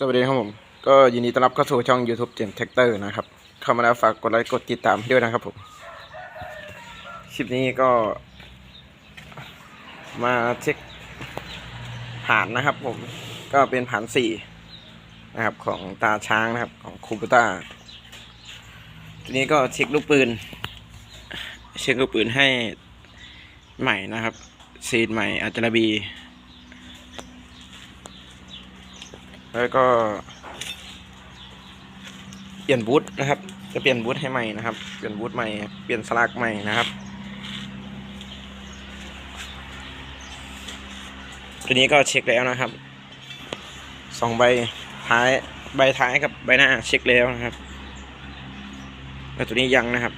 สวัสดีครับผม ก็ยินดีต้อนรับเข้าสู่ช่อง YouTube เจมแท็กเตอร์นะครับ เข้ามาแล้วฝากกดไลค์กดติดตามให้ด้วยนะครับผม คลิปนี้ก็ มาเช็คผ่านนะครับผม ก็เป็นผ่านสี่นะครับของตาช้างนะครับของคูปต้าทีนี้ก็เช็คลูกปืน เช็คลูกปืนให้ใหม่นะครับซีดใหม่อาจารบี แล้วก็ เปลี่ยนบูทนะครับ จะเปลี่ยนบูทให้ใหม่นะครับ เปลี่ยนบูทใหม่ เปลี่ยนสลักใหม่นะครับตัวนี้ก็เช็คแล้วนะครับสองใบท้ายใบท้ายกับใบหน้าเช็คแล้วนะครับแล้วตัวนี้ยังนะครับ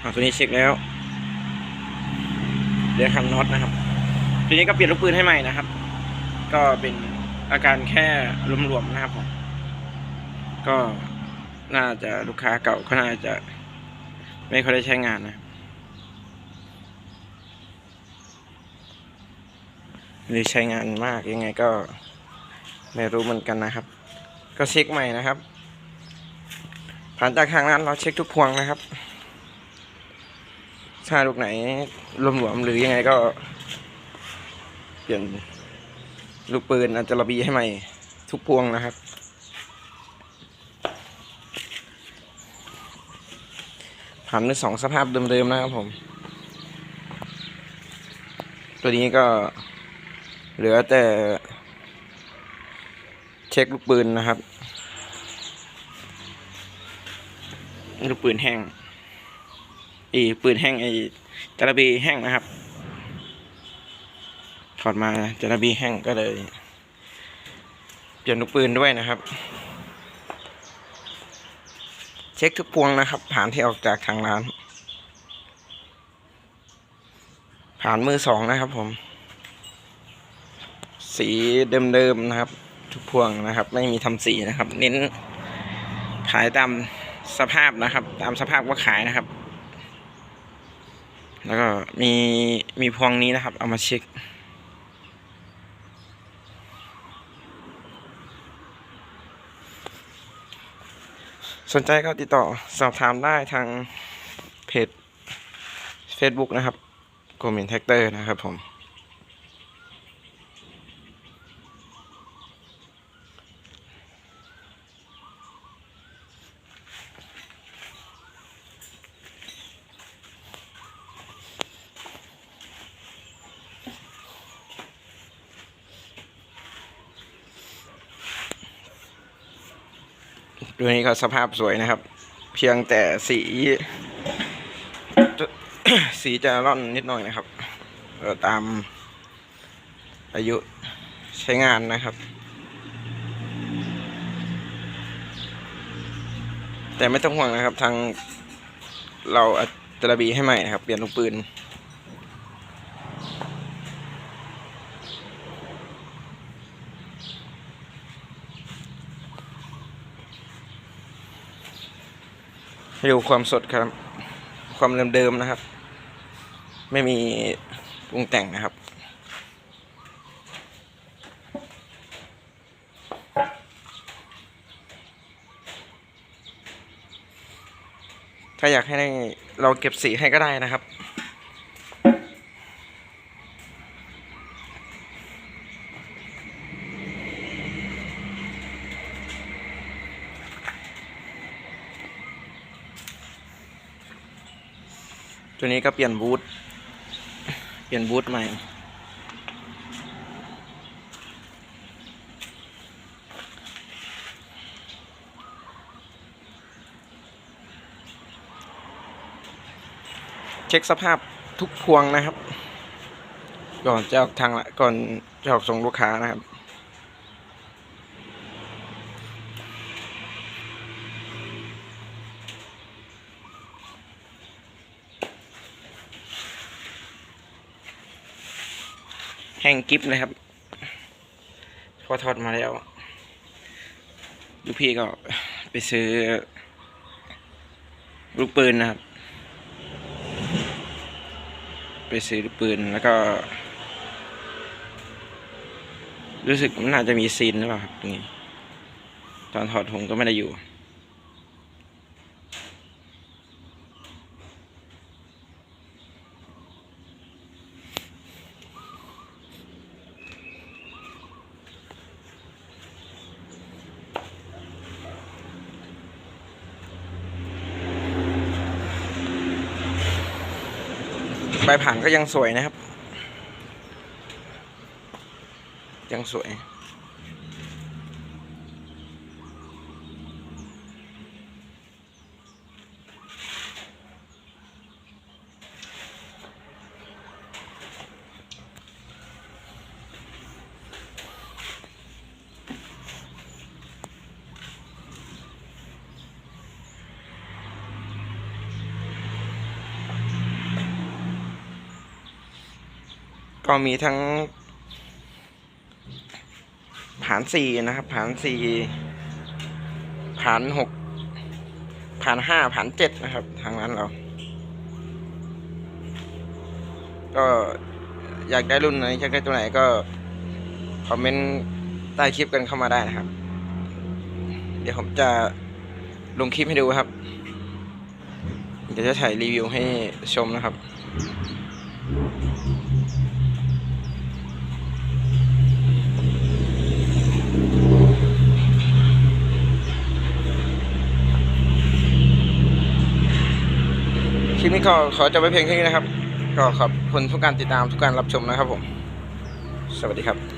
เอาตัวนี้เช็คแล้วเดี๋ยวคันน็อตนะครับตัวนี้ก็เปลี่ยนลูกปืนให้ใหม่นะครับ ก็เป็น อาการแค่รวมๆนะครับผมก็น่าจะลูกค้าเก่าก็น่าจะไม่ค่อยได้ใช้งานนะ หรือใช้งานมากยังไงก็ไม่รู้เหมือนกันนะครับ ก็เช็คใหม่นะครับ ผ่านจากทางร้านเราเช็คทุกพวงนะครับ ถ้าลูกไหนหลวมๆหรือยังไงก็ เปลี่ยน ลูกปืนอาจจะระบีให้ใหม่ ทุกพวงนะครับ ผ่านมือสองสภาพเดิมๆนะครับผม ตัวนี้ก็เหลือแต่ เช็คลูกปืนนะครับ ลูกปืนแห้ง อีปืนแห้งไอจระบีแห้งนะครับ ถอดมาจระบีแห้งก็เลย เปลี่ยนลูกปืนด้วยนะครับ เช็คทุกพวงนะครับ ผ่านที่ออกจากทางร้าน ผ่านมือสองนะครับผม สีเดิมๆนะครับ ทุกพวงนะครับ ไม่มีทำสีนะครับ เน้นขายตามสภาพนะครับ ตามสภาพว่าขายนะครับ แล้วก็มีมีพวงนี้นะครับ เอามาเช็ค สนใจก็ติดต่อสอบถามได้ทางเพจ Facebook นะครับโกมินแท็กเตอร์นะครับผม ตัวนี้ก็สภาพสวยนะครับ เพียงแต่สีสีจะร่อนนิดหน่อยนะครับตามอายุใช้งานนะครับ แต่ไม่ต้องห่วงนะครับ ทางเราจจะระบีให้ใหม่นะครับ เปลี่ยนลูกปืน ดูความสดครับ ความเดิมๆนะครับ ไม่มีปรุงแต่งนะครับถ้าอยากให้เราเก็บสีให้ก็ได้นะครับ ตัวนี้ก็เปลี่ยนบูทเปลี่ยนบูทใหม่ เช็คสภาพทุกพวงนะครับ ก่อนจะออกทางละก่อนจะออกส่งลูกค้านะครับ แห้งกิฟเลยครับ พอทอดมาแล้วลูกพี่ก็ไปซื้อ ลูกปืนนะครับ ไปซื้อลูกปืนแล้วก็ รู้สึกมันน่าจะมีซีนหรือเปล่าครับตรงนี้ ตอนถอดผมก็ไม่ได้อยู่ ใบผ่านก็ยังสวยนะครับ ยังสวย ก็มีทั้งผานสี่นะครับผานสี่ผานหกผานห้าผานเจ็ดนะครับ ทางร้านเรา ก็อยากได้รุ่นไหนอยากได้ตัวไหนก็คอมเมนต์ใต้คลิปกันเข้ามาได้นะครับ เดี๋ยวผมจะลงคลิปให้ดูครับ เดี๋ยวจะถ่ายรีวิวให้ชมนะครับ ลิปนี้ก็ขอจบไปเพียงแค่นี้นะครับ ก็ขอบคุณทุกการติดตามทุกการรับชมนะครับผม สวัสดีครับ